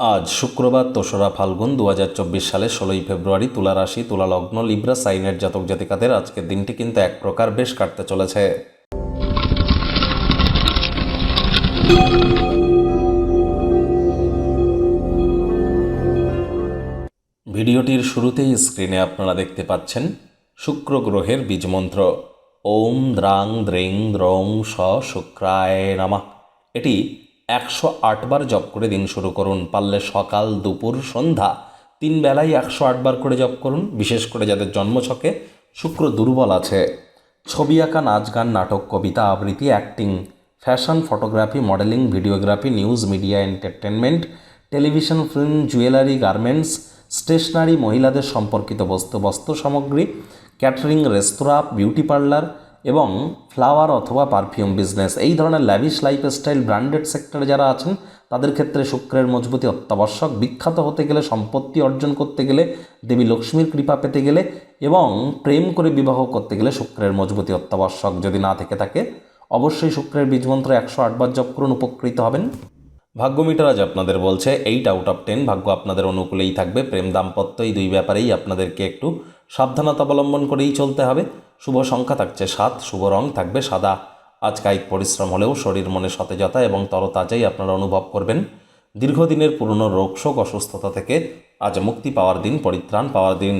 আজ শুক্রবার দোসরা ফাল্গুন দু সালের ষোলোই ফেব্রুয়ারি তুলা রাশি, তুলা লগ্ন, লিব্রা, সাইনের জাতক জাতিকাদের আজকের দিনটি কিন্তু এক প্রকার বেশ কাটতে চলেছে। ভিডিওটির শুরুতেই স্ক্রিনে আপনারা দেখতে পাচ্ছেন শুক্র গ্রহের বীজমন্ত্র। ওম দ্রাং দ্রেং দ্রং স শুক্রায় নামা। এটি একশো আটবার জপ করে দিন শুরু করুন। পারলে সকাল, দুপুর, সন্ধ্যা তিন বেলায় একশো আটবার করে জপ করুন। বিশেষ করে যাদের জন্মছকে শুক্র দুর্বল আছে। ছবি আঁকা, নাচ গান, নাটক, কবিতা, আবৃত্তি, acting, fashion, photography, modelling, videography, news, media, entertainment, television, film, jewellery, garments, stationery, মহিলাদের সম্পর্কিত বস্তু, বস্ত্র সামগ্রী, ক্যাটারিং, রেস্তোরাঁ, বিউটি পার্লার এবং ফ্লাওয়ার অথবা পারফিউম বিজনেস এই ধরনের ল্যাভিশ লাইফস্টাইল ব্র্যান্ডেড সেক্টরে যারা আছেন, তাদের ক্ষেত্রে শুক্রের মজবুতি অত্যাবশ্যক। বিখ্যাত হতে গেলে, সম্পত্তি অর্জন করতে গেলে, দেবী লক্ষ্মীর কৃপা পেতে গেলে এবং প্রেম করে বিবাহ করতে গেলে শুক্রের মজবুতি অত্যাবশ্যক। যদি না থেকে থাকে, অবশ্যই শুক্রের বীজমন্ত্র একশো আটবার জপ করুন, উপকৃত হবেন। ভাগ্য মিটার আজ আপনাদের বলছে এইট আউট অফ টেন ভাগ্য আপনাদের অনুকূলেই থাকবে। প্রেম দাম্পত্য এই দুই ব্যাপারেই আপনাদেরকে একটু সাবধানতা অবলম্বন করেই চলতে হবে। শুভ সংখ্যা থাকছে সাত, শুভ রং থাকবে সাদা। আজ কায়িক পরিশ্রম হলেও শরীর মনে সতেজতা এবং তরতাজাই আপনারা অনুভব করবেন। দীর্ঘদিনের পুরনো রোগ, শোক, অসুস্থতা থেকে আজ মুক্তি পাওয়ার দিন, পরিত্রাণ পাওয়ার দিন।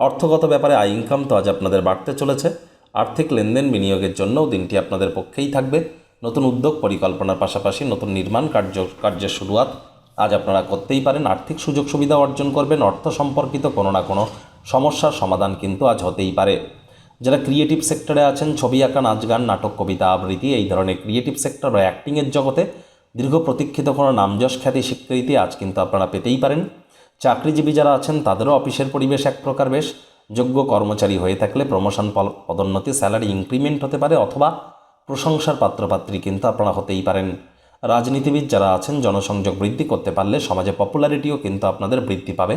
অর্থগত ব্যাপারে আয় ইনকাম তো আজ আপনাদের বাড়তে চলেছে। আর্থিক লেনদেন বিনিয়োগের জন্যও দিনটি আপনাদের পক্ষেই থাকবে। নতুন উদ্যোগ, পরিকল্পনার পাশাপাশি নতুন নির্মাণ কার্য, কার্যের শুরুয়াত আজ আপনারা করতেই পারেন। আর্থিক সুযোগ সুবিধা অর্জন করবেন। অর্থ সম্পর্কিত কোনো না কোনো সমস্যার সমাধান কিন্তু আজ হতেই পারে। যারা ক্রিয়েটিভ সেক্টরে আছেন, ছবি আঁকা, নাচ গান, নাটক, কবিতা, আবৃত্তি, এই ধরনের ক্রিয়েটিভ সেক্টর বা অ্যাক্টিংয়ের জগতে দীর্ঘ প্রতীক্ষিত কোনো নামযশ, খ্যাতি, স্বীকৃতি আজ কিন্তু আপনারা পেতেই পারেন। চাকরিজীবী যারা আছেন, তাদেরও অফিসের পরিবেশ এক প্রকার বেশ। যোগ্য কর্মচারী হয়ে থাকলে প্রমোশন পদোন্নতি স্যালারি ইনক্রিমেন্ট হতে পারে অথবা প্রশংসার পাত্রপাত্রী কিন্তু আপনারা হতেই পারেন। রাজনীতিবিদ যারা আছেন, জনসংযোগ বৃদ্ধি করতে পারলে সমাজে পপুলারিটিও কিন্তু আপনাদের বৃদ্ধি পাবে।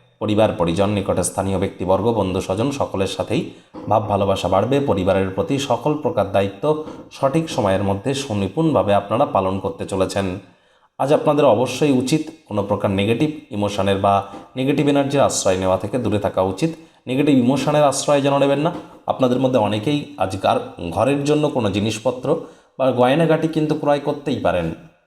পরিবার, পরিজন, নিকটে স্থানীয় ব্যক্তিবর্গ, বন্ধু, স্বজন সকলের সাথেই ভাব ভালোবাসা বাড়বে। পরিবারের প্রতি সকল প্রকার দায়িত্ব সঠিক সময়ের মধ্যে সুনিপুণভাবে আপনারা পালন করতে চলেছেন। আজ আপনাদের অবশ্যই উচিত কোনো প্রকার নেগেটিভ ইমোশনের বা নেগেটিভ এনার্জির আশ্রয় নেওয়া থেকে দূরে থাকা উচিত। নেগেটিভ ইমোশনের আশ্রয় যেন নেবেন না। আপনাদের মধ্যে অনেকেই আজকার ঘরের জন্য কোনো জিনিসপত্র বা গয়নাগাটি কিন্তু ক্রয় করতেই পারেন।